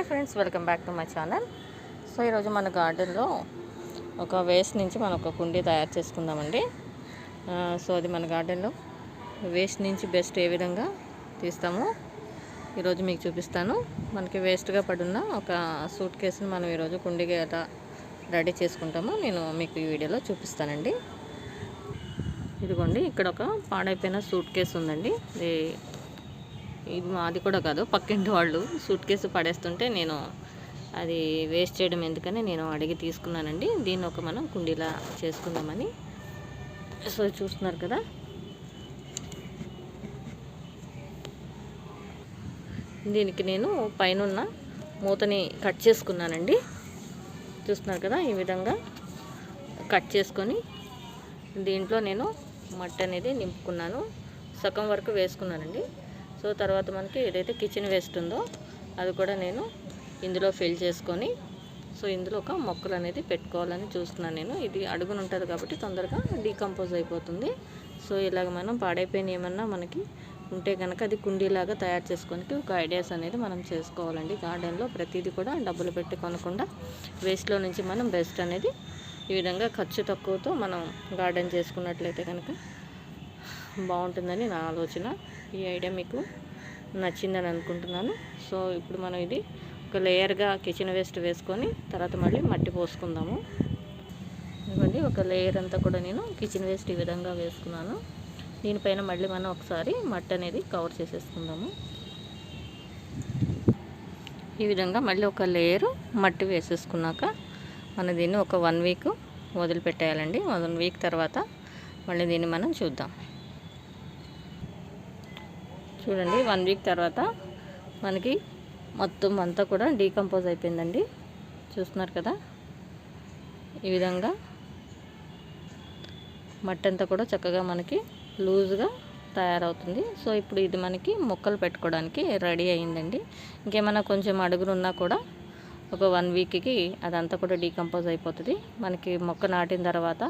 Hi friends welcome back to my channel. So ఈరోజు మన గార్డెన్లో ఒక వేస్ట్ నుంచి మనం ఒక కుండీ తయారు చేసుకుందామండి. సో అది మన గార్డెన్లో వేస్ట్ నుంచి బెస్ట్ ఏ విధంగా తీస్తామో ఈరోజు మీకు చూపిస్తాను. మనకి వేస్ట్గా పడున్న ఒక సూట్ కేసుని మనం ఈరోజు కుండీగా ఎలా రెడీ చేసుకుంటామో. నేను మీకు ఈ వీడియోలో చూపిస్తానండి. ఇదిగోండి ఇక్కడ ఒక పాడైపోయిన సూట్ కేసు ఉందండి. ఇది మాది కూడా కాదు పక్కింటి వాళ్ళు సూట్ కేసు పడేస్తుంటే నేను అది వేస్ట్ చేయడం ఎందుకని నేను అడిగి తీసుకున్నానండి. దీన్ని ఒక మనం కుండీలా చేసుకుందామని. సో చూస్తున్నారు కదా. దీనికి నేను పైన మూతని కట్ చేసుకున్నానండి. చూస్తున్నారు కదా ఈ విధంగా కట్ చేసుకొని దీంట్లో నేను మట్టి అనేది నింపుకున్నాను. సగం వరకు వేసుకున్నానండి. సో తర్వాత మనకి ఏదైతే కిచెన్ వేస్ట్ ఉందో అది కూడా నేను ఇందులో ఫిల్ చేసుకొని సో ఇందులో ఒక మొక్కలు అనేది పెట్టుకోవాలని చూస్తున్నాను నేను. ఇది అడుగున ఉంటుంది కాబట్టి తొందరగా డీకంపోజ్ అయిపోతుంది. సో ఇలాగ మనం పాడైపోయిన ఏమన్నా మనకి ఉంటే కనుక అది కుండీలాగా తయారు చేసుకోనికి ఒక ఐడియాస్ అనేది మనం చేసుకోవాలండి. గార్డెన్లో ప్రతిదీ కూడా డబ్బులు పెట్టి కొనకుండా వేస్ట్లో నుంచి మనం బెస్ట్ అనేది ఈ విధంగా ఖర్చు తక్కువతో మనం గార్డెన్ చేసుకున్నట్లయితే కనుక బాగుంటుందని నా ఆలోచన. ఈ ఐడియా మీకు నచ్చిందని అనుకుంటున్నాను. సో ఇప్పుడు మనం ఇది ఒక లేయర్గా కిచెన్ వేస్ట్ వేసుకొని తర్వాత మళ్ళీ మట్టి పోసుకుందాము. ఇవ్వండి ఒక లేయర్ అంతా కూడా నేను కిచెన్ వేస్ట్ ఈ విధంగా వేసుకున్నాను. దీనిపైన మళ్ళీ మనం ఒకసారి మట్టి అనేది కవర్ చేసేసుకుందాము. ఈ విధంగా మళ్ళీ ఒక లేయర్ మట్టి వేసేసుకున్నాక మనం దీన్ని ఒక వన్ వీక్ వదిలిపెట్టేయాలండి. వన్ వీక్ తర్వాత మళ్ళీ దీన్ని మనం చూద్దాం. చూడండి వన్ వీక్ తర్వాత మనకి మొత్తం అంతా కూడా డీకంపోజ్ అయిపోయిందండి. చూస్తున్నారు కదా? ఈ విధంగా మట్టి అంతా కూడా చక్కగా మనకి లూజ్గా తయారవుతుంది. సో ఇప్పుడు ఇది మనకి మొక్కలు పెట్టుకోవడానికి రెడీ అయిందండి ఇంకేమైనా కొంచెం అడుగులు ఉన్నా కూడా ఒక వన్ వీక్కి అదంతా కూడా డీకంపోజ్ అయిపోతుంది. మనకి మొక్క నాటిన తర్వాత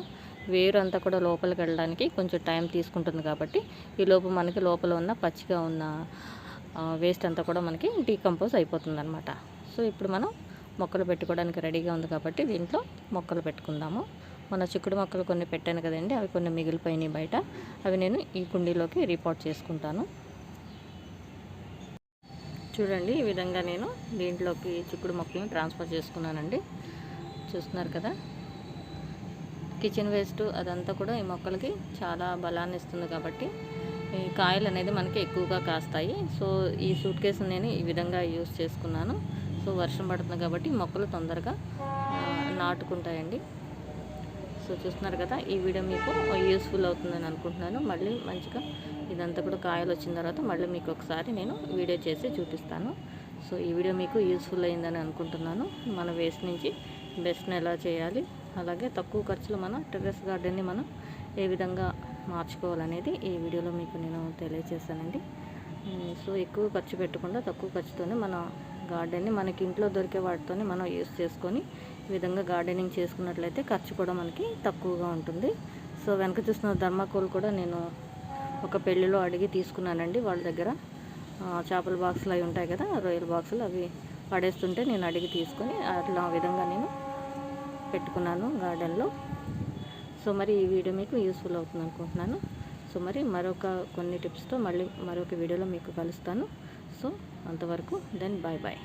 వేరు అంతా కూడా లోపలికి వెళ్ళడానికి కొంచెం టైం తీసుకుంటుంది కాబట్టి ఈ లోపు మనకి లోపల ఉన్న పచ్చిగా ఉన్న వేస్ట్ అంతా కూడా మనకి డీకంపోజ్ అయిపోతుంది అనమాట సో ఇప్పుడు మనం మొక్కలు పెట్టుకోవడానికి రెడీగా ఉంది కాబట్టి దీంట్లో మొక్కలు పెట్టుకుందాము. మన చిక్కుడు మొక్కలు కొన్ని పెట్టాను కదండి అవి కొన్ని మిగిలిపోయినాయి బయట. అవి నేను ఈ కుండీలోకి రిపోర్ట్ చేసుకుంటాను. చూడండి ఈ విధంగా నేను దీంట్లోకి చిక్కుడు మొక్కలను ట్రాన్స్ఫర్ చేసుకున్నానండి. చూస్తున్నారు కదా? కిచెన్ వేస్ట్ అదంతా కూడా ఈ మొక్కలకి చాలా బలాన్ని ఇస్తుంది కాబట్టి ఈ కాయలు అనేది మనకి ఎక్కువగా కాస్తాయి. సో ఈ సూట్ కేసు నేను ఈ విధంగా యూస్ చేసుకున్నాను. సో వర్షం పడుతుంది కాబట్టి మొక్కలు తొందరగా నాటుకుంటాయండి. సో చూస్తున్నారు కదా ఈ వీడియో మీకు యూస్ఫుల్ అవుతుందని అనుకుంటున్నాను. మళ్ళీ మంచిగా ఇదంతా కూడా కాయలు వచ్చిన తర్వాత మళ్ళీ మీకు ఒకసారి నేను వీడియో చేసి చూపిస్తాను. సో ఈ వీడియో మీకు యూస్ఫుల్ అయిందని అనుకుంటున్నాను. మన వేస్ట్ నుంచి బెస్ట్ని ఎలా చేయాలి? అలాగే తక్కువ ఖర్చులో మన టెర్రస్ గార్డెన్ని మనం ఏ విధంగా మార్చుకోవాలనేది ఈ వీడియోలో మీకు నేను తెలియజేశానండి సో ఎక్కువ ఖర్చు పెట్టకుండా తక్కువ ఖర్చుతోనే మన గార్డెన్ని మనకి ఇంట్లో దొరికే వాటితోనే మనం యూస్ చేసుకొని ఈ విధంగా గార్డెనింగ్ చేసుకున్నట్లయితే ఖర్చు కూడా మనకి తక్కువగా ఉంటుంది. సో వెనక చూసిన ధర్మాకోల్ కూడా నేను ఒక పెళ్ళిలో అడిగి తీసుకున్నానండి వాళ్ళ దగ్గర. చేపల బాక్సులు అవి ఉంటాయి కదా రొయ్యల బాక్సులు అవి పడేస్తుంటే నేను అడిగి తీసుకొని అట్లా ఆ విధంగా నేను పెట్టుకున్నాను గార్డెన్లో. సో మరి ఈ వీడియో మీకు యూస్ఫుల్ అవుతుంది అనుకుంటున్నాను. సో మరి మరొక కొన్ని టిప్స్తో మళ్ళీ మరొక వీడియోలో మీకు కలుస్తాను. సో అంతవరకు దెన్ బాయ్ బాయ్.